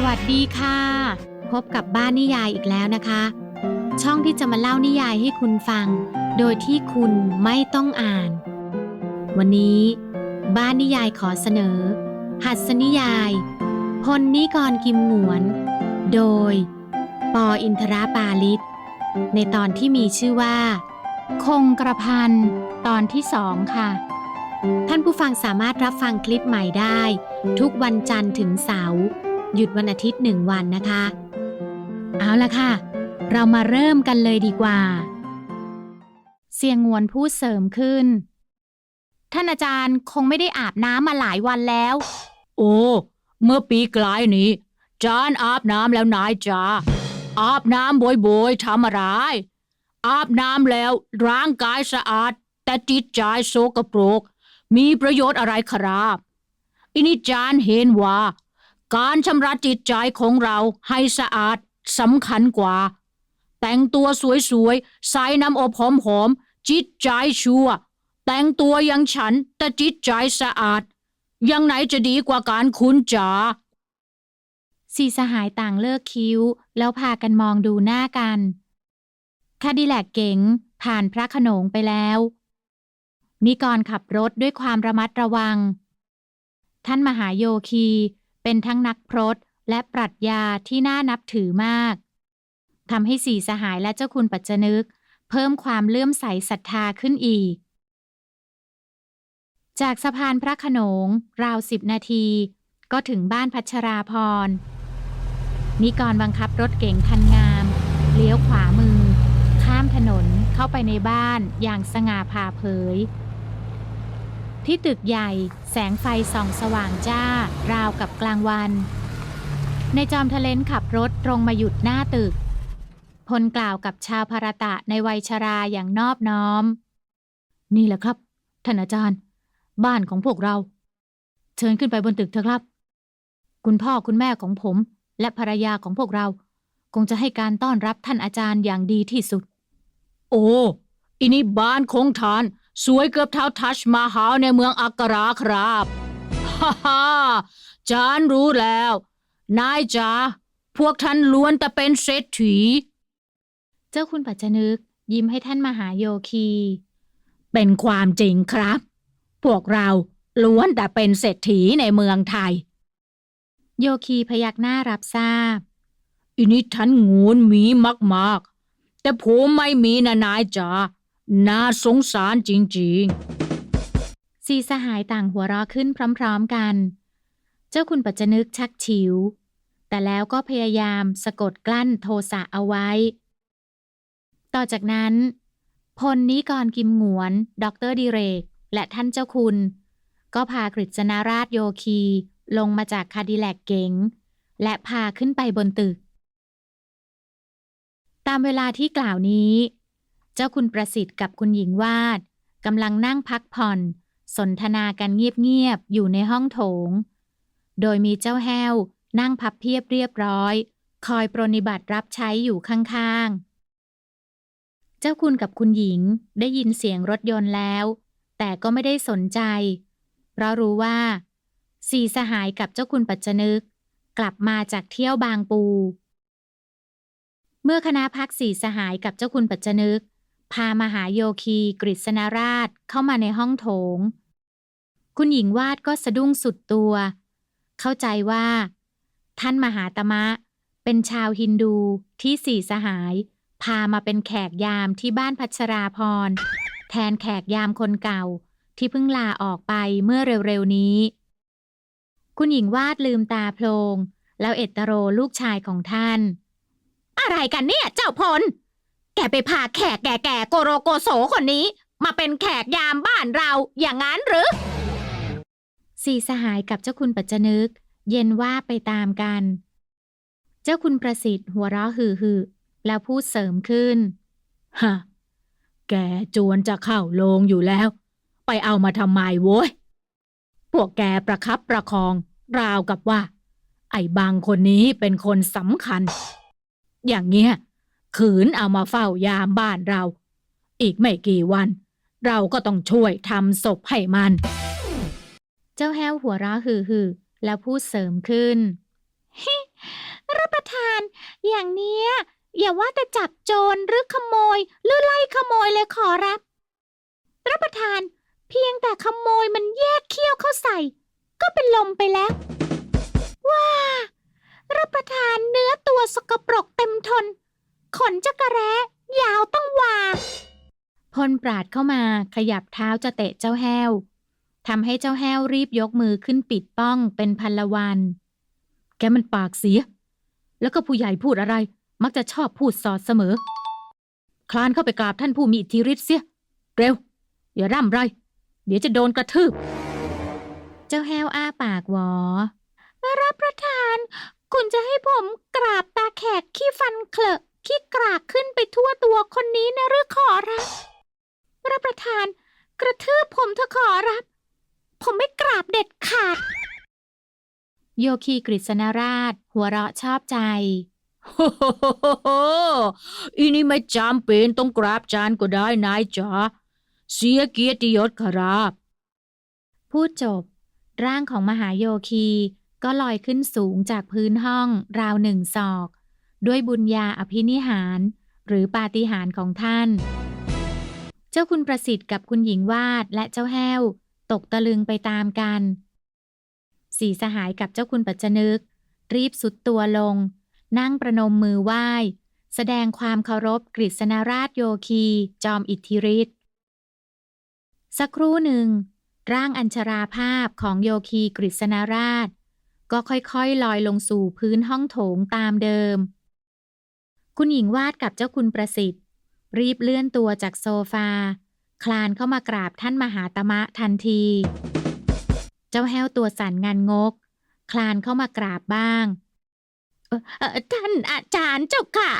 สวัสดีค่ะ พบกับบ้านนิยายอีกแล้วนะคะ ช่องที่จะมาเล่านิยายให้คุณฟัง โดยที่คุณไม่ต้องอ่าน วันนี้ บ้านนิยายขอเสนอ หัสนิยาย พลนิกรกิมหงวน โดย ปออินทราปาลิศในตอนที่มีชื่อว่า คงกระพันตอนที่สองค่ะ ท่านผู้ฟังสามารถรับฟังคลิปใหม่ได้ ทุกวันจันทร์ถึงเสาร์ หยุดวันอาทิตย์หนึ่งวันนะคะ เอาละค่ะ เรามาเริ่มกันเลยดีกว่า เสียงงวนพูดเสริมขึ้น ท่านอาจารย์คงไม่ได้อาบน้ำมาหลายวันแล้ว โอ้ เมื่อปีกลายนี้ จานอาบน้ำแล้วนายจ้าอาบน้ำบ่อยๆทำอะไร อาบน้ำแล้วร่างกายสะอาด แต่จิตใจโสกปรก มีประโยชน์อะไรครับอินิจานเห็นว่า การชำระจิตใจของเราให้สะอาดสำคัญกว่า แต่งตัวสวยๆใส่น้ำอบหอมๆจิตใจชั่ว แต่งตัวอยังฉันแต่จิตใจสะอาด ยังไหนจะดีกว่าการคุณจ๋าสี่สหายต่างเลิกคิ้ว แล้วพากันมองดูหน้ากันคาดิแลกเก๋งผ่านพระขนงไปแล้ว นิกรขับรถด้วยความระมัดระวัง ท่านมหาโยคี เป็นทั้งนักพรตและปรัชญาที่น่านับถือมากทำให้สี่สหายและเจ้าคุณปัจจนึก เพิ่มความเลื่อมใสศรัทธาขึ้นอีก จากสะพานพระโขนง ราวสิบนาที ก็ถึงบ้านพัชราพร นิกรบังคับรถเก๋งคันงาม เลี้ยวขวามือ ข้ามถนนเข้าไปในบ้านอย่างสง่าผ่าเผย ที่ตึกใหญ่ แสงไฟส่องสว่างจ้า ราวกับกลางวัน ในจอมทะเลนขับรถตรงมาหยุดหน้าตึก พลกล่าวกับชาวพารตะในวัยชราอย่างนอบน้อม นี่แหละครับ ท่านอาจารย์ บ้านของพวกเรา เชิญขึ้นไปบนตึกเถอะครับ คุณพ่อคุณแม่ของผม และภรรยาของพวกเรา คงจะให้การต้อนรับท่านอาจารย์อย่างดีที่สุด โอ้อินี่บ้านของทาน สวยเกือบเท่าทัชมาฮาลในเมืองอักกราครับฮ่าฮ่าจานรู้แล้ว นายจ๋าพวกท่านล้วนแต่เป็นเศรษฐี เจ้าคุณปัจจนึกยิ้มให้ท่านมหาโยคี เป็นความจริงครับ พวกเราล้วนแต่เป็นเศรษฐีในเมืองไทย โยคีพยักหน้ารับทราบ อินี่ท่านงูนมีมาก ๆ แต่ผมไม่มีนะนายจ๋า น่าสงสารจริงๆ สีสหายต่างหัวเราะขึ้นพร้อมๆกัน เจ้าคุณปัจจนึกชักฉิว แต่แล้วก็พยายามสะกดกลั้นโทสะเอาไว้ ต่อจากนั้น พลนิกรกิมหงวนดอกเตอรดิเรก และท่านเจ้าคุณ ก็พากฤษณราชโยคี ลงมาจากคาดิแลกเก๋ง และพาขึ้นไปบนตึก ตามเวลาที่กล่าวนี้ เจ้าคุณประสิทธิ์กับคุณหญิงวาดกำลังนั่งพักผ่อน สนทนากันเงียบๆอยู่ในห้องโถง โดยมีเจ้าแห้ว นั่งพับเพียบเรียบร้อย คอยปรนนิบัติรับใช้อยู่ข้างๆ เจ้าคุณกับคุณหญิงได้ยินเสียงรถยนต์แล้ว แต่ก็ไม่ได้สนใจ เพราะรู้ว่า สี่สหายกับเจ้าคุณปัจจนึก กลับมาจากเที่ยวบางปู เมื่อคณะพักสี่สหายกับเจ้าคุณปัจจนึก พามหาโยคีกฤษณราชเข้ามาในห้องโถง คุณหญิงวาดก็สะดุ้งสุดตัว เข้าใจว่า ท่านมหาตมะ เป็นชาวฮินดูที่สี่สหาย พามาเป็นแขกยามที่บ้านพัชราพร แทนแขกยามคนเก่าที่เพิ่งลาออกไปเมื่อเร็วๆนี้ คุณหญิงวาดลืมตาโพลง แล้วเอตโรลูกชายของท่าน อะไรกันเนี่ยเจ้าพล แกไปพาแขกแก่ๆโกโรโกโสคนนี้ มาเป็นแขกยามบ้านเราอย่างนั้นหรือ สี่สหายกับเจ้าคุณปัจจนึก เย็นว่าไปตามกัน เจ้าคุณประสิทธิ์หัวเราะฮือๆแล้วพูดเสริมขึ้นฮะแกจวนจะเข้าโลงอยู่แล้ว ไปเอามาทำไมโว้ย พวกแกประคับประคอง ราวกับว่า ไอ้บางคนนี้เป็นคนสำคัญ อย่างเงี้ย ขืนเอามาเฝ้ายามบ้านเรา อีกไม่กี่วัน เราก็ต้องช่วยทำศพให้มัน เจ้าแห้วหัวเราะฮือๆแล้วพูดเสริมขึ้นรับประทาน อย่างเนี้ย อย่าว่าแต่จับโจรหรือขโมย หรือไล่ขโมยเลยขอรับ รับประทาน เพียงแต่ขโมยมันแยกเขี้ยวเข้าใส่ ก็เป็นลมไปแล้วว้ารับประทานเนื้อตัวสกปรกเต็มทน ขนจักระแร้ยาวตั้งวาพลปราดเข้ามาขยับเท้าจะเตะเจ้าแห้วทำให้เจ้าแห้วรีบยกมือขึ้นปิดป้องเป็นพันละวัน แกมันปากเสีย แล้วก็ผู้ใหญ่พูดอะไร มักจะชอบพูดสอดเสมอ คลานเข้าไปกราบท่านผู้มีอิทธิฤทธิ์เสีย เร็ว อย่าร่ำไร เดี๋ยวจะโดนกระทืบ เจ้าแห้วอ้าปากหวอรับประทาน คุณจะให้ผมกราบตาแขกขี้ฟันเคลอะ ขี้กรากขึ้นไปทั่วตัวคนนี้นะหรือขอรับรับประทาน กระทืบผมเถอะขอรับ ผมไม่กราบเด็ดขาด โยคีกฤษณราช หัวเราะชอบใจโฮโฮโฮโฮโฮอีนี่ไม่จำเป็นต้องกราบจานก็ได้นายจ๋าเสียเกียรติยศครับ พูดจบ ร่างของมหาโยคีก็ลอยขึ้นสูงจากพื้นห้องราวหนึ่งศอก ด้วยบุญญาอภินิหาร หรือปาฏิหาริย์ของท่าน เจ้าคุณประสิทธิ์กับคุณหญิงวาดและเจ้าแห้ว ตกตะลึงไปตามกัน สีสหายกับเจ้าคุณปัจจนึก รีบสุดตัวลง นั่งประนมมือไหว้ แสดงความเคารพกฤษณราชโยคี จอมอิทธิฤทธิ์สักครู่หนึ่ง ร่างอัญชราภาพของโยคีกฤษณราช ก็ค่อยๆ ลอยลงสู่พื้นห้องโถงตามเดิม คุณหญิงวาดกับเจ้าคุณประสิทธิ์ รีบเลื่อนตัวจากโซฟา คลานเข้ามากราบท่านมหาตมะทันที เจ้าแห้วตัวสั่นงันงก คลานเข้ามากราบบ้างเออท่านอาจารย์เจ้าขา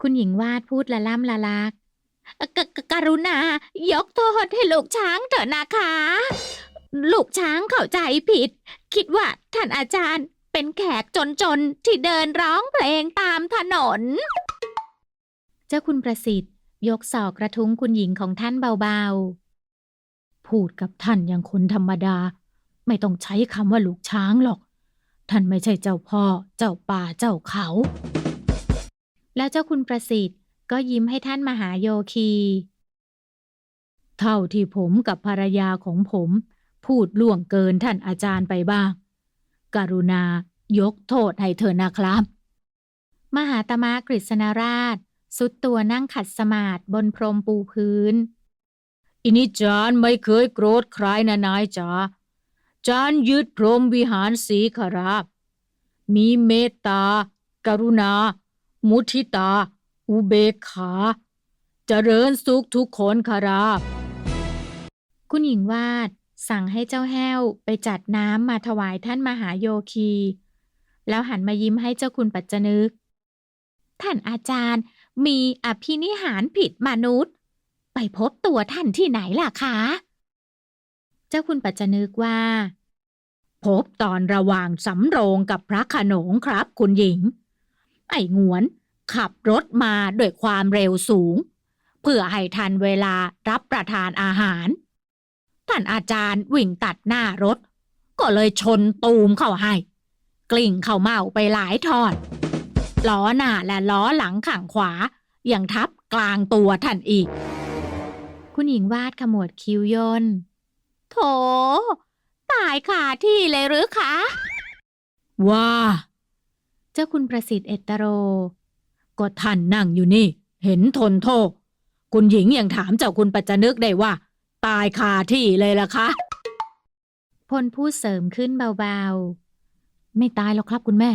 คุณหญิงวาดพูดละล่ำละลักกกกรุณายกโทษให้ลูกช้างเถอะนะคะ ลูกช้างเข้าใจผิด คิดว่าท่านอาจารย์ เป็นแขกจนๆ ที่เดินร้องเพลงตามถนน เจ้าคุณประสิทธิ์ ยกศอกกระทุ้งคุณหญิงของท่านเบาๆ พูดกับท่านอย่างคนธรรมดา ไม่ต้องใช้คำว่าลูกช้างหรอก ท่านไม่ใช่เจ้าพ่อ เจ้าป่าเจ้าเขา แล้วเจ้าคุณประสิทธิ์ก็ยิ้มให้ท่านมหาโยคี เท่าที่ผมกับภรรยาของผม พูดล่วงเกินท่านอาจารย์ไปบ้าง กรุณายกโทษให้เธอนะครับ มหาตมะกฤษณราช สุดตัวนั่งขัดสมาธิบนพรมปูพื้น อินิจานไม่เคยโกรธใครนะนายจ๋าจานยึดพรหมวิหารสีขราบมีเมตตา กรุณา มุทิตา อุเบกขาเจริญสุขทุกคนขราบคุณหญิงวาด สั่งให้เจ้าแห้วไปจัดน้ำมาถวายท่านมหาโยคี แล้วหันมายิ้มให้เจ้าคุณปัจจนึก ท่านอาจารย์มีอภินิหารผิดมนุษย์ ไปพบตัวท่านที่ไหนล่ะคะ เจ้าคุณปัจจนึกว่า พบตอนระหว่างสำโรงกับพระขนงครับคุณหญิง ไอ้งวนขับรถมาด้วยความเร็วสูง เพื่อให้ทันเวลารับประทานอาหาร ท่านอาจารย์วิ่งตัดหน้ารถ ก็เลยชนตูมเข้าให้ กลิ่งเข้าเมาไปหลายทอด ล้อหน้าและล้อหลังข้างขวายังทับกลางตัวท่านอีก คุณหญิงวาดขมวดคิ้วย่นโถ ตายคาที่เลยหรือคะ ว่า เจ้าคุณประสิทธิ์เอตโร ก็ท่านนั่งอยู่นี่ เห็นทนโทษคุณหญิงยังถามเจ้าคุณปัจจนึกได้ว่า ตายคาที่เลยล่ะคะ พลพูดเสริมขึ้นเบาๆ ไม่ตายหรอกครับคุณแม่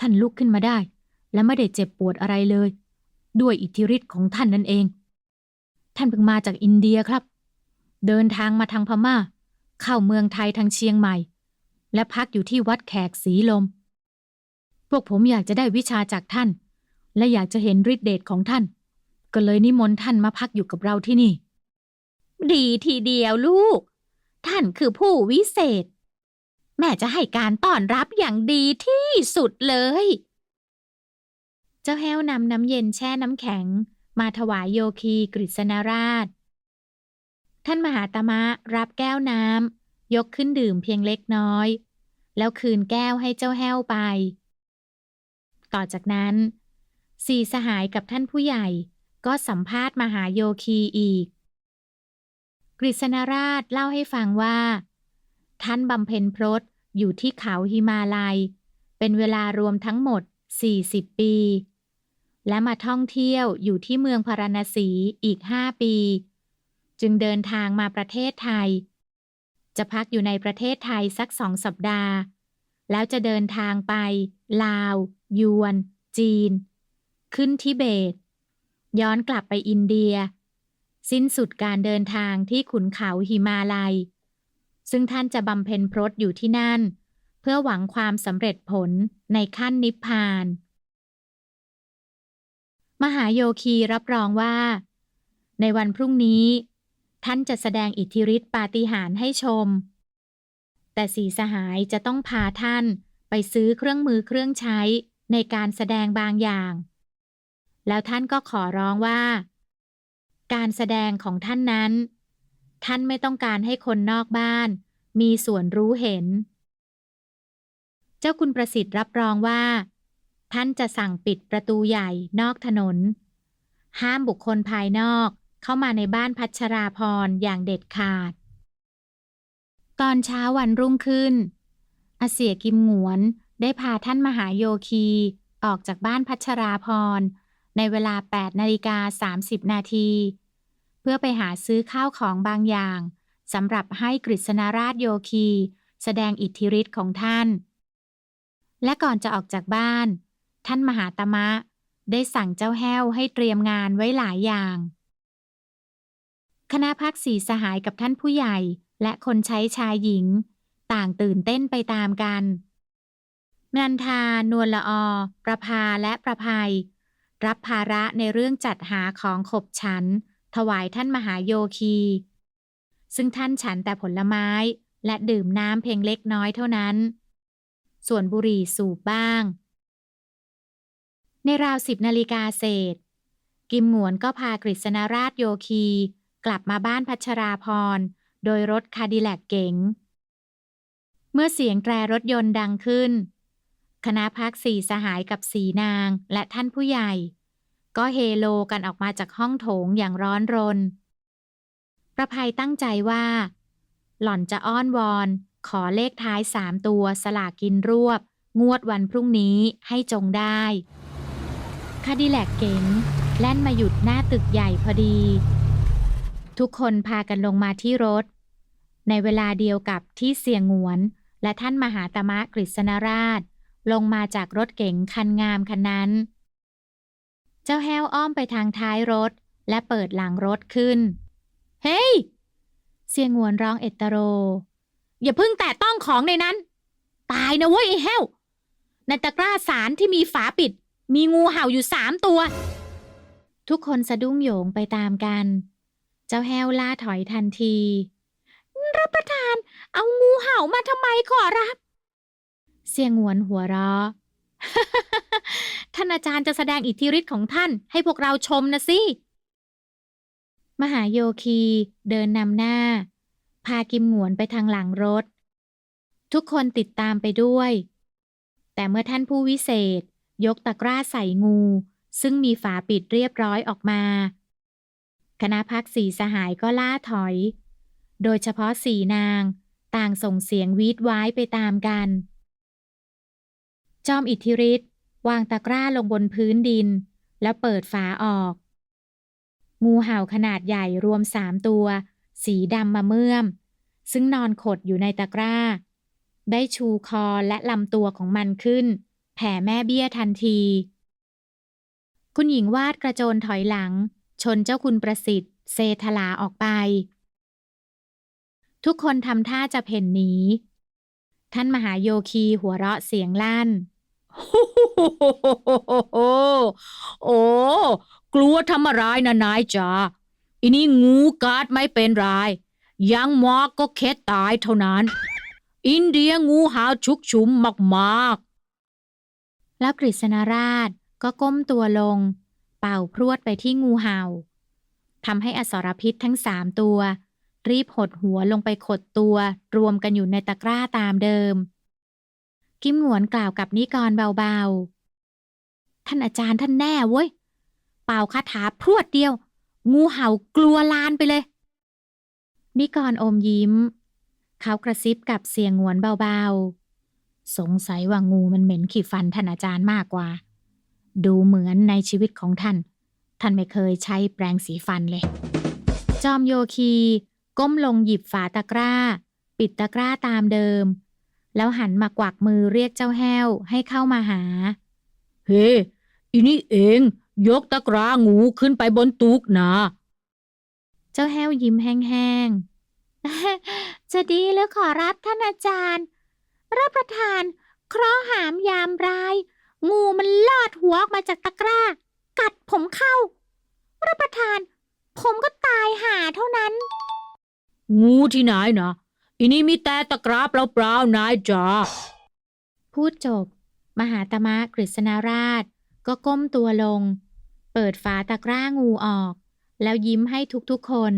ท่านลุกขึ้นมาได้ และไม่ได้เจ็บปวดอะไรเลย ด้วยอิทธิฤทธิ์ของท่านนั่นเอง ท่านเพิ่งมาจากอินเดียครับ เดินทางมาทางพม่า เข้าเมืองไทยทางเชียงใหม่ และพักอยู่ที่วัดแขกสีลม พวกผมอยากจะได้วิชาจากท่าน และอยากจะเห็นฤทธิเดชของท่าน ก็เลยนิมนต์ท่านมาพักอยู่กับเราที่นี่ ดีทีเดียวลูก ท่านคือผู้วิเศษ แม่จะให้การต้อนรับอย่างดีที่สุดเลย เจ้าแห้วนำน้ำเย็นแช่น้ำแข็ง มาถวายโยคีกฤษณราช ท่านมหาตมะรับแก้วน้ำยกขึ้นดื่มเพียงเล็กน้อย แล้วคืนแก้วให้เจ้าแห้วไป ต่อจากนั้นสี่สหายกับท่านผู้ใหญ่ก็สัมภาษณ์มหาโยคีอีก กฤษณราชเล่าให้ฟังว่า ท่านบำเพ็ญพรตอยู่ที่เขาหิมาลัย เป็นเวลารวมทั้งหมด 40 ปี และมาท่องเที่ยวอยู่ที่เมืองพาราณสีอีก 5 ปี จึงเดินทางมาประเทศไทย จะพักอยู่ในประเทศไทยสักสองสัปดาห์ แล้วจะเดินทางไป ลาว ยวน จีน ขึ้นทิเบต ย้อนกลับไปอินเดีย สิ้นสุดการเดินทางที่ขุนเขาหิมาลัย ซึ่งท่านจะบำเพ็ญพรตอยู่ที่นั่น เพื่อหวังความสำเร็จผลในขั้นนิพพาน มหาโยคีรับรองว่า ในวันพรุ่งนี้ ท่านจะแสดงอิทธิฤทธิปาฏิหาริย์ให้ชม แต่สีสหายจะต้องพาท่านไปซื้อเครื่องมือเครื่องใช้ในการแสดงบางอย่าง แล้วท่านก็ขอร้องว่า การแสดงของท่านนั้น ท่านไม่ต้องการให้คนนอกบ้าน มีส่วนรู้เห็น เจ้าคุณประสิทธิ์รับรองว่า ท่านจะสั่งปิดประตูใหญ่นอกถนน ห้ามบุคคลภายนอกเข้ามาในบ้านพัชราพรอย่างเด็ดขาด ตอนเช้าวันรุ่งขึ้น อาเสียกิมหงวนได้พาท่านมหาโยคีออกจากบ้านพัชราพร ในเวลา 8 นาฬิกา 30 นาที เพื่อไปหาซื้อข้าวของบางอย่างสำหรับให้กฤษณราชโยคี แสดงอิทธิฤทธิ์ของท่าน และก่อนจะออกจากบ้าน ท่านมหาตมะ ได้สั่งเจ้าแห้วให้เตรียมงานไว้หลายอย่าง คณะพักสีสหายกับท่านผู้ใหญ่และคนใช้ชายหญิง ต่างตื่นเต้นไปตามกันนันทานวลละออประภาและประภัย รับภาระในเรื่องจัดหาของขบฉัน ถวายท่านมหาโยคี ซึ่งท่านฉันแต่ผลไม้และดื่มน้ำเพียงเล็กน้อยเท่านั้น ส่วนบุหรี่สูบบ้าง ในราวสิบนาฬิกาเศษ กิมหงวนก็พากฤษณราชโยคี กลับมาบ้านพัชราพร โดยรถคาดิแลกเก๋ง เมื่อเสียงแตรรถยนต์ดังขึ้น คณะพักสี่สหายกับสีนางและท่านผู้ใหญ่ ก็เฮโลกันออกมาจากห้องโถงอย่างร้อนรน ประภัยตั้งใจว่า หล่อนจะอ้อนวอน ขอเลขท้ายสามตัวสลากกินรวบ งวดวันพรุ่งนี้ให้จงได้คาดิแลกเก๋งแล่นมาหยุดหน้าตึกใหญ่พอดี ทุกคนพากันลงมาที่รถ ในเวลาเดียวกับที่เสียงหงวน และท่านมหาตมะกฤษณราช ลงมาจากรถเก๋งคันงามคันนั้น เจ้าแห้วอ้อมไปทางท้ายรถ และเปิดหลังรถขึ้น เฮ้ยเสียงหวนร้องเอตโร อย่าเพิ่งแตะต้องของในนั้น ตายนะเว้ยไอ้แห้วในตะกร้าสารที่มีฝาปิด มีงูเห่าอยู่สามตัว ทุกคนสะดุ้งโหยงไปตามกัน เจ้าแห้วล่าถอยทันที รับประทาน เอางูเห่ามาทำไมขอรับ เสียงหวนหัวเราะ ท่านอาจารย์จะแสดงอิทธิฤทธิ์ของท่านให้พวกเราชมนะสิ มหาโยคีเดินนำหน้า พากิมหงวนไปทางหลังรถ ทุกคนติดตามไปด้วย แต่เมื่อท่านผู้วิเศษ ยกตะกร้าใส่งู ซึ่งมีฝาปิดเรียบร้อยออกมา คณะพักสีสหายก็ล่าถอย โดยเฉพาะสีนาง ต่างส่งเสียงวีดว้ายไปตามกัน จอมอิทธิฤทธิ์วางตะกร้าลงบนพื้นดิน แล้วเปิดฝาออก งูเห่าขนาดใหญ่รวมสามตัว สีดำมาเมื่อม ซึ่งนอนขดอยู่ในตะกร้า ได้ชูคอและลำตัวของมันขึ้น แผ่แม่เบี้ยทันที คุณหญิงวาดกระโจนถอยหลัง ชนเจ้าคุณประสิทธิ์ เซทลาออกไป ทุกคนทำท่าจะเพ่นหนีท่านมหาโยคีหัวเราะเสียงลั่น โอ้ กลัวทำอะไรนะนายจ๋าอันนี้งูกัดไม่เป็นไรยังมอกก็แค่ตายเท่านั้น อินเดียงูหาวชุกชุมมากแล้วกฤษณราชก็ก้มตัวลง เป่าพรวดไปที่งูเห่าทำให้อสรพิษทั้งสามตัว รีบหดหัวลงไปขดตัว รวมกันอยู่ในตะกร้าตามเดิม กิมหงวนกล่าวกับนิกรเบาๆ ท่านอาจารย์ท่านแน่เว้ย เป่าคาถาพรวดเดียว งูเห่ากลัวลานไปเลย นิกรอมยิ้ม เขากระซิบกับเสียงหงวนเบาๆ สงสัยว่างูมันเหม็นขีฟันท่านอาจารย์มากกว่า ดูเหมือนในชีวิตของท่าน ท่านไม่เคยใช้แปรงสีฟันเลย จอมโยคี ก้มลงหยิบฝาตะกร้า ปิดตะกร้าตามเดิม แล้วหันมากวักมือเรียกเจ้าแห้วให้เข้ามาหา เฮ้อีนี่เอง ยกตะกร้างูขึ้นไปบนตุกนะ เจ้าแห้วยิ้มแห้งๆ จะดีหรือขอรับท่านอาจารย์ รับประทานเคราะห์หามยามร้าย งูมันลอดหัวออกมาจากตะกร้า กัดผมเข้า รับประทาน ผมก็ตายห่าเท่านั้น งูที่ไหนนะ อีนี่มีแต่ตะกร้าเปล่าๆนายจ๋าพูดจบ มหาตมะกฤษณราช ก็ก้มตัวลง เปิดฝาตะกร้างูออก แล้วยิ้มให้ทุกๆคน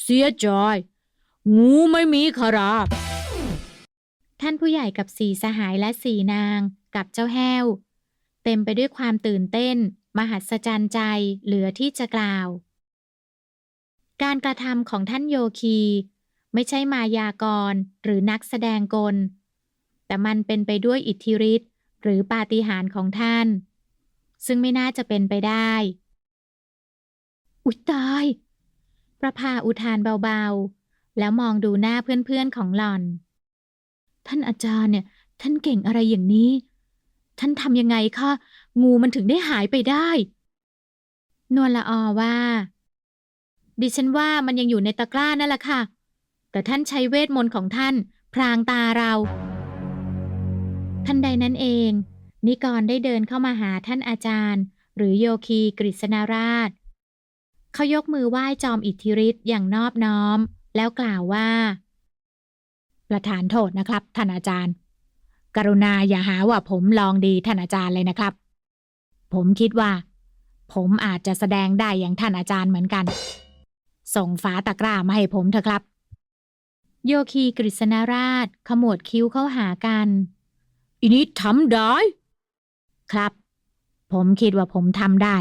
เสียจอย งูไม่มีขราบท่านผู้ใหญ่กับสี่สหายและสี่นางกับเจ้าแห้ว เต็มไปด้วยความตื่นเต้น มหัศจรรย์ใจเหลือที่จะกล่าว การกระทำของท่านโยคี ไม่ใช่มายากรหรือนักแสดงกล แต่มันเป็นไปด้วยอิทธิฤทธิ์หรือปาฏิหาริย์ของท่าน ซึ่งไม่น่าจะเป็นไปได้ อุ๊ยตาย ประภาอุทานเบาๆ แล้วมองดูหน้าเพื่อนๆของหล่อน ท่านอาจารย์เนี่ย ท่านเก่งอะไรอย่างนี้ ท่านทำยังไงคะ งูมันถึงได้หายไปได้ นวลละออว่า ดิฉันว่ามันยังอยู่ในตะกร้านั่นแหละค่ะ แต่ท่านใช้เวทมนต์ของท่าน พรางตาเรา ทันใดนั้นเอง นิกรได้เดินเข้ามาหาท่านอาจารย์ หรือโยคีกฤษณราช เขายกมือไหว้จอมอิทธิฤทธิ์อย่างนอบน้อม แล้วกล่าวว่า ประธานโทษนะครับ ท่านอาจารย์ กรุณาอย่าหาว่าผมลองดีท่านอาจารย์เลยนะครับ ผมคิดว่า ผมอาจจะแสดงได้อย่างท่านอาจารย์เหมือนกัน ส่งฝาตะกร้ามาให้ผมเถอะครับ โยคีกฤษณราช ขมวดคิ้วเข้าหากัน อีนี่ทำได้ ครับ ผมคิดว่าผมทำได้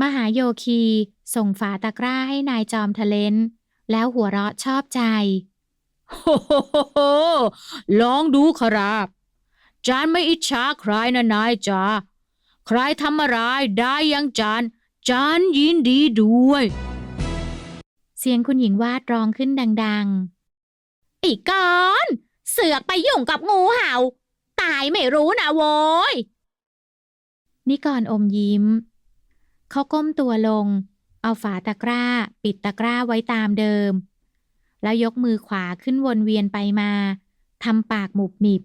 มหาโยคีส่งฝาตะกร้าให้นายจอมทะเลนแล้วหัวเราะชอบใจโฮโฮโฮโฮลองดูครับ จานไม่อิจฉาใครนะนายจ๋าใครทำอะไรได้อยังจานจานยินดีด้วย เสียงคุณหญิงวาดร้องขึ้นดังๆ อีกอนเสือกไปยุ่งกับงูเห่า ตายไม่รู้นะโว้ย นิกรอมยิ้ม เขาก้มตัวลง เอาฝาตะกร้า ปิดตะกร้าไว้ตามเดิม แล้วยกมือขวาขึ้นวนเวียนไปมาทำปากหมุบหมิบ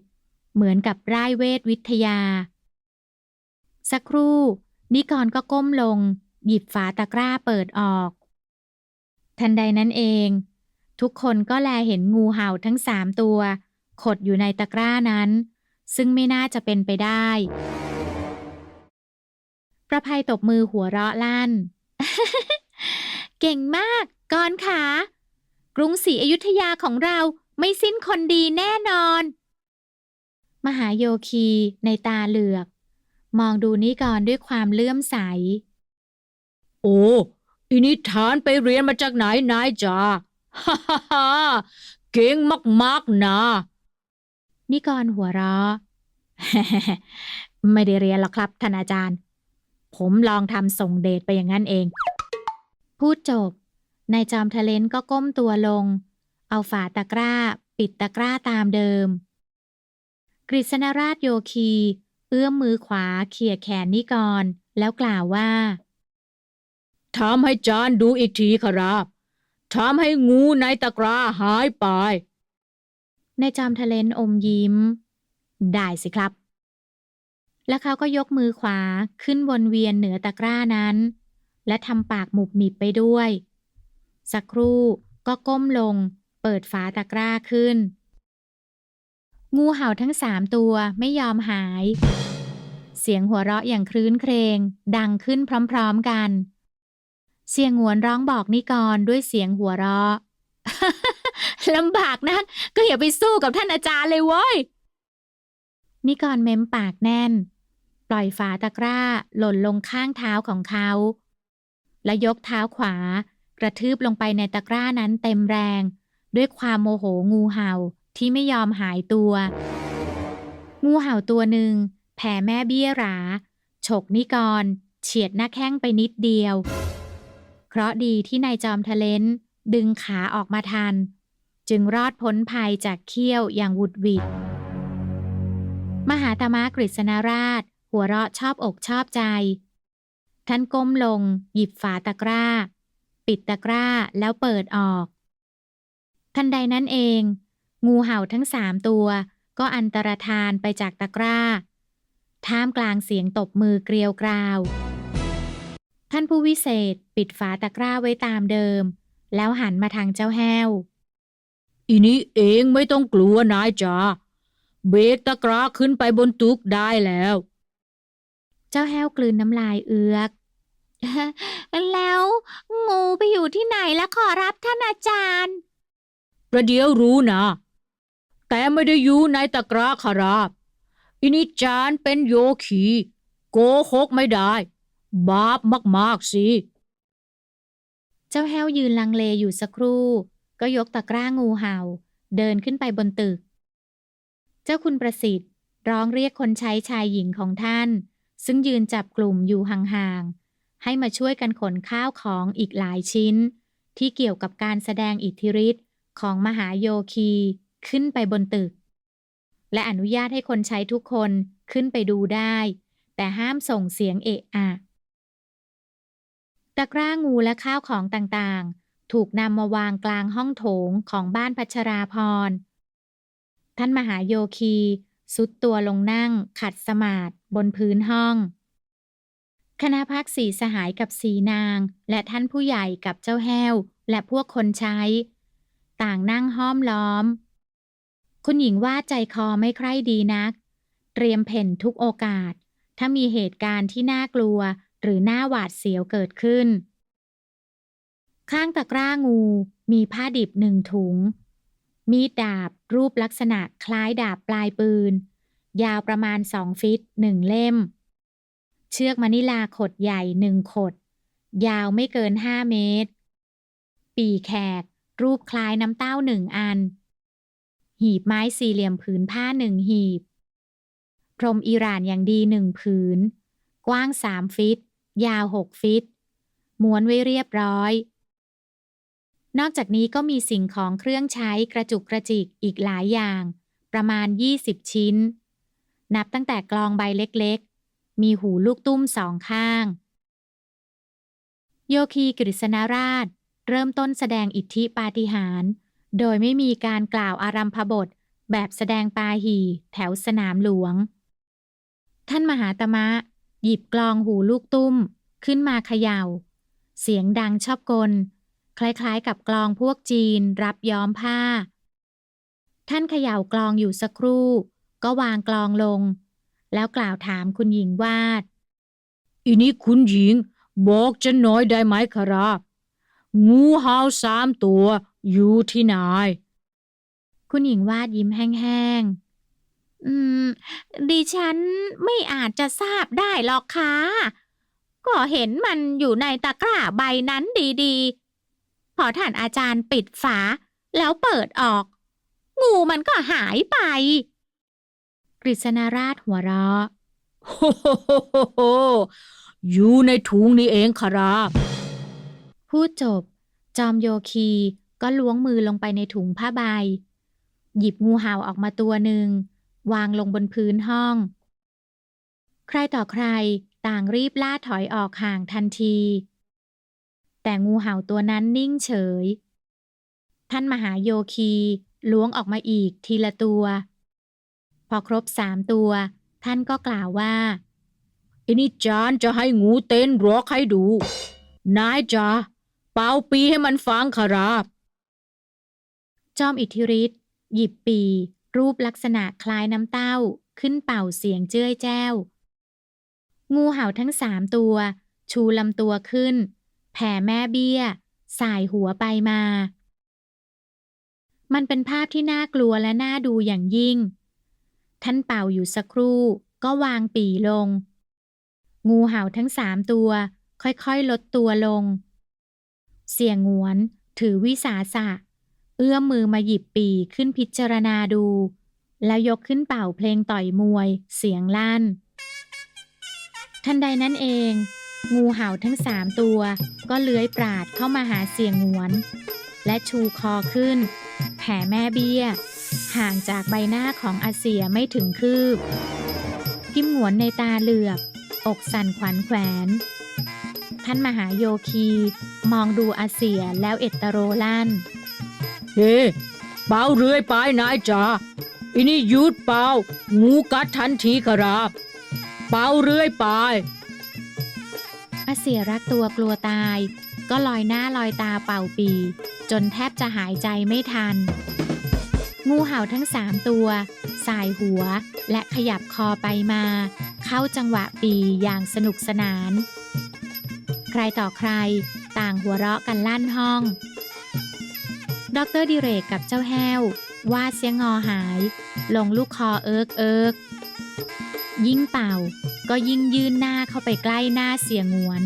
เหมือนกับร่ายเวทวิทยา สักครู่ นิกรก็ก้มลง หยิบฝาตะกร้าเปิดออก ทันใดนั้นเอง ทุกคนก็แลเห็นงูเห่าทั้งสามตัว ขดอยู่ในตะกร้านั้น ซึ่งไม่น่าจะเป็นไปได้ ประภัยตบมือหัวเราะลั่น เก่งมากกอนขากรุงศรีอยุธยาของเราไม่สิ้นคนดีแน่นอน มหาโยคีในตาเหลือก มองดูนิกรด้วยความเลื่อมใส โอ้ อีนี่ฐานไปเรียนมาจากไหนนายจ๋าฮ่าฮ่าฮ่าเก่งมากๆนะนิกรหัวเราะไม่ได้เรียนหรอกครับท่านอาจารย์ ผมลองทำส่งเดชไปอย่างนั้นเอง พูดจบนายจอมทะเลนก็ก้มตัวลง เอาฝาตะกร้า ปิดตะกร้าตามเดิม กฤษณราชโยคี เอื้อมมือขวาเขี่ยแขนนิกร แล้วกล่าวว่า ทำให้จานดูอีกทีครับทำให้งูในตะกร้าหายไปนายจอมทะเลนอมยิ้ม ได้สิครับ แล้วเขาก็ยกมือขวาขึ้นวนเวียนเหนือตะกร้านั้น และทำปากหมุบหมิบไปด้วย สักครู่ก็ก้มลง เปิดฝาตะกร้าขึ้น งูเห่าทั้งสามตัวไม่ยอมหาย เสียงหัวเราะอย่างครื้นเครง ดังขึ้นพร้อมๆกัน เสียงหวนร้องบอกนิกรด้วยเสียงหัวเราะลำบากนักก็อย่าไปสู้กับท่านอาจารย์เลยเว้ย นิกรเม้มปากแน่น ปล่อยฝาตะกร้าหล่นลงข้างเท้าของเขา และยกเท้าขวา กระทืบลงไปในตะกร้านั้นเต็มแรง ด้วยความโมโหงูเห่าที่ไม่ยอมหายตัว งูเห่าตัวหนึ่งแผ่แม่เบี้ยหรา ฉกนิกร เฉียดหน้าแข้งไปนิดเดียว เคราะดีที่นายจอมทะเลนดึงขาออกมาทัน จึงรอดพ้นภัยจากเขี้ยวอย่างหวุดหวิดมหาตมะกฤษณราช หัวเราะชอบอกชอบใจ ท่านก้มลง หยิบฝาตะกร้า ปิดตะกร้าแล้วเปิดออกทันใดนั้นเอง งูเห่าทั้งสามตัว ก็อันตรธานไปจากตะกร้า ท่ามกลางเสียงตบมือเกลียวกราว ท่านผู้วิเศษปิดฝาตะกร้าไว้ตามเดิม แล้วหันมาทางเจ้าแห้ว อีนี้เองไม่ต้องกลัวนายจ๋าเบรกตะกร้าขึ้นไปบนตุกได้แล้ว เจ้าแห้วกลืนน้ำลายเอือก แล้วงูไปอยู่ที่ไหนละขอรับท่านอาจารย์ ประเดี๋ยวรู้นะ แต่ไม่ได้อยู่ในตะกร้าขราบอินิจารเป็นโยคี โกหกไม่ได้ บาปมากๆสิ เจ้าแห้วยืนลังเลอยู่สักครู่ ก็ยกตะกร้างูเห่า เดินขึ้นไปบนตึก เจ้าคุณประสิทธิ์ ร้องเรียกคนใช้ชายหญิงของท่าน ซึ่งยืนจับกลุ่มอยู่ห่างๆ ให้มาช่วยกันขนข้าวของอีกหลายชิ้น ที่เกี่ยวกับการแสดงอิทธิฤทธิ์ของมหาโยคีขึ้นไปบนตึก และอนุญาตให้คนใช้ทุกคนขึ้นไปดูได้ แต่ห้ามส่งเสียงเอะอะ ตะกร้างูและข้าวของต่างๆ ถูกนำมาวางกลางห้องโถงของบ้านพัชราพร ท่านมหาโยคีสุดตัวลงนั่งขัดสมาธิบนพื้นห้อง คณะพักสีสหายกับสีนาง และท่านผู้ใหญ่กับเจ้าแห้ว และพวกคนใช้ ต่างนั่งห้อมล้อม คุณหญิงว่าใจคอไม่ใคร่ดีนัก เตรียมเพ่นทุกโอกาส ถ้ามีเหตุการณ์ที่น่ากลัว หรือหน้าหวาดเสียวเกิดขึ้น ข้างตะกร้างูมีผ้าดิบหนึ่งถุง มีดดาบรูปลักษณะคล้ายดาบปลายปืน ยาวประมาณสองฟิตหนึ่งเล่ม เชือกมะนิลาขดใหญ่หนึ่งขด ยาวไม่เกินห้าเมตร ปีแขก รูปคล้ายน้ำเต้าหนึ่งอัน หีบไม้สี่เหลี่ยมผืนผ้าหนึ่งหีบพรมอิหร่านอย่างดีหนึ่งผืน กว้างสามฟิต ยาวหกฟิต ม้วนไว้เรียบร้อย นอกจากนี้ก็มีสิ่งของเครื่องใช้กระจุกกระจิกอีกหลายอย่าง ประมาณ 20 ชิ้น นับตั้งแต่กลองใบเล็กๆ มีหูลูกตุ้มสองข้าง โยคีกฤษณราช เริ่มต้นแสดงอิทธิปาฏิหาริย์โดยไม่มีการกล่าวอารัมพบท แบบแสดงปาหีแถวสนามหลวง ท่านมหาตมะ หยิบกลองหูลูกตุ้ม ขึ้นมาเขยา่า เสียงดังชอบกล คล้ายๆกับกลองพวกจีนรับย้อมผ้า ท่านเขย่ากลองอยู่สักครู่ ก็วางกลองลง แล้วกล่าวถามคุณหญิงวาด อีนี้คุณหญิง บอกจะน้อยได้ไหมครับ งูเห่าสามตัวอยู่ที่ไหน คุณหญิงวาดยิ้มแห้งๆ อืม ดิฉันไม่อาจจะทราบได้หรอกค่ะ ก็เห็นมันอยู่ในตะกร้าใบนั้นดีๆ พอท่านอาจารย์ปิดฝา แล้วเปิดออก งูมันก็หายไป กฤษณราชหัวเราะโฮโฮโฮโฮโฮอยู่ในถุงนี้เองครับพูดจบ จอมโยคีก็ล้วงมือลงไปในถุงผ้าใบ หยิบงูเห่าออกมาตัวหนึ่ง วางลงบนพื้นห้อง ใครต่อใครต่างรีบล่าถอยออกห่างทันที แต่งูเห่าตัวนั้นนิ่งเฉย ท่านมหาโยคีล้วงออกมาอีกทีละตัว พอครบสามตัว ท่านก็กล่าวว่าอินิจารจะให้งูเต้นร้องให้ดู นายจ๋าเป่าปีให้มันฟังครับ จอมอิทธิฤทธิ์หยิบปี รูปลักษณะคล้ายน้ำเต้า ขึ้นเป่าเสียงเจ้ยแจ้ว งูเห่าทั้งสามตัว ชูลำตัวขึ้น แผ่แม่เบี้ย สายหัวไปมา มันเป็นภาพที่น่ากลัวและน่าดูอย่างยิ่ง ท่านเป่าอยู่สักครู่ ก็วางปีลง งูเห่าทั้งสามตัว ค่อยๆ ลดตัวลง เสียงหงวน ถือวิสาสะ เอื้อมมือมาหยิบปีขึ้นพิจารณาดู แล้วยกขึ้นเป่าเพลงต่อยมวย เสียงลั่น ทันใดนั้นเอง งูเห่าทั้งสามตัว ก็เลื้อยปราดเข้ามาหาเสียงหงวน และชูคอขึ้น แผ่แม่เบี้ย ห่างจากใบหน้าของอาเสียไม่ถึงคืบกิมหวนในตาเหลือบ อกสั่นขวัญแขวน ท่านมหาโยคี มองดูอาเสียแล้วเอตโตโรลั่น เฮ้เป่าเรื่อยไปนายจ๋าอินี่ยุดเป่างูกัดทันทีครับ เป่าเรื่อยไปอาเสียรักตัวกลัวตาย ก็ลอยหน้าลอยตาเป่าปี จนแทบจะหายใจไม่ทัน งูเห่าทั้งสามตัว สายหัวและขยับคอไปมา เข้าจังหวะปีอย่างสนุกสนาน ใครต่อใครต่างหัวเราะกันลั่นห้อง ดรดิเรกกับเจ้าแห้ว วาดเสียงงอหาย ลงลูกคอเอิกเอิกยิ่งเป่า ก็ยิ่งยื่นหน้าเข้าไปใกล้หน้าเสียงหวน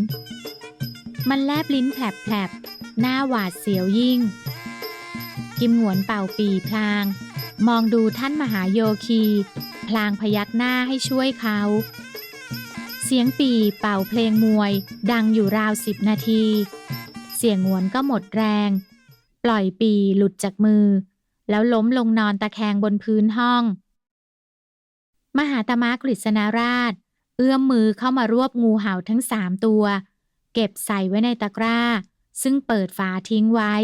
มันแลบลิ้นแผลบๆหน้าหวาดเสียวยิ่ง กิมหวนเป่าปีพลาง มองดูท่านมหาโยคี พลางพยักหน้าให้ช่วยเขา เสียงปีเป่าเพลงมวย ดังอยู่ราวสิบนาที เสียงหงวนก็หมดแรง ปล่อยปีหลุดจากมือ แล้วล้มลงนอนตะแคงบนพื้นห้อง มหาตมะกฤษณราช เอื้อมมือเข้ามารวบงูเห่าทั้งสามตัว เก็บใส่ไว้ในตะกร้า ซึ่งเปิดฝาทิ้งไว้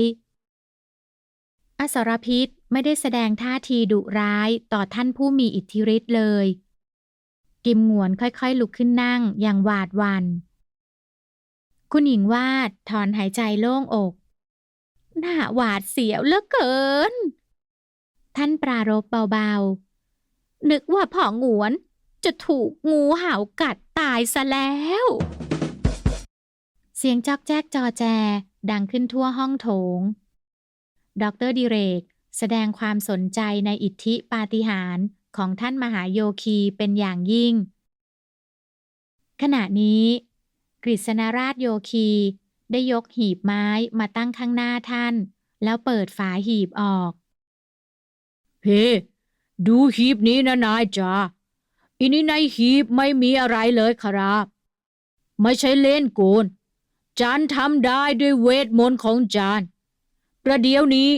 อสรพิษไม่ได้แสดงท่าทีดุร้ายต่อท่านผู้มีอิทธิฤทธิ์เลย กิมหงวนค่อยๆลุกขึ้นนั่งอย่างหวาดหวัน คุณหญิงวาดถอนหายใจโล่งอก หน้าหวาดเสียวเหลือเกิน ท่านปรารบเบาๆ นึกว่าพ่อหงวนจะถูกงูเห่ากัดตายซะแล้ว เสียงจอกแจ๊กจอแจ ดังขึ้นทั่วห้องโถง ดรดิเรก แสดงความสนใจในอิทธิปาฏิหาริย์ของท่านมหาโยคีเป็นอย่างยิ่ง ขณะนี้ กฤษณราชโยคี ได้ยกหีบไม้มาตั้งข้างหน้าท่าน แล้วเปิดฝาหีบออก เฮ้ดูหีบนี้นะนายจ๋าอินี่ในหีบไม่มีอะไรเลยครับ ไม่ใช่เล่นโกนจานทำได้ด้วยเวทมนต์ของจาน ประเดี๋ยวนี้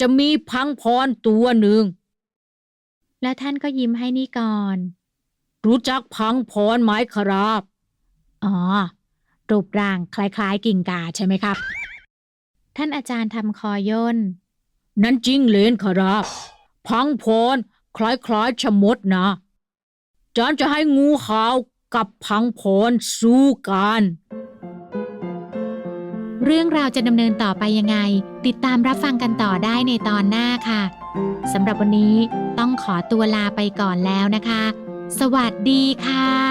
จะมีพังพรตัวหนึ่ง แล้วท่านก็ยิ้มให้นี่ก่อน รู้จักพังพรไหมครับ อ๋อ รูปร่างคล้ายๆ กิ่งกาใช่ไหมครับ ท่านอาจารย์ทำคอย่นนั่นจริงเลนครับพังพรคล้ายๆชะมดนะจานจะให้งูขาวกับพังพรสู้กัน เรื่องราวจะดำเนินต่อไปยังไง ติดตามรับฟังกันต่อได้ในตอนหน้าค่ะสำหรับวันนี้ต้องขอตัวลาไปก่อนแล้วนะคะ สวัสดีค่ะ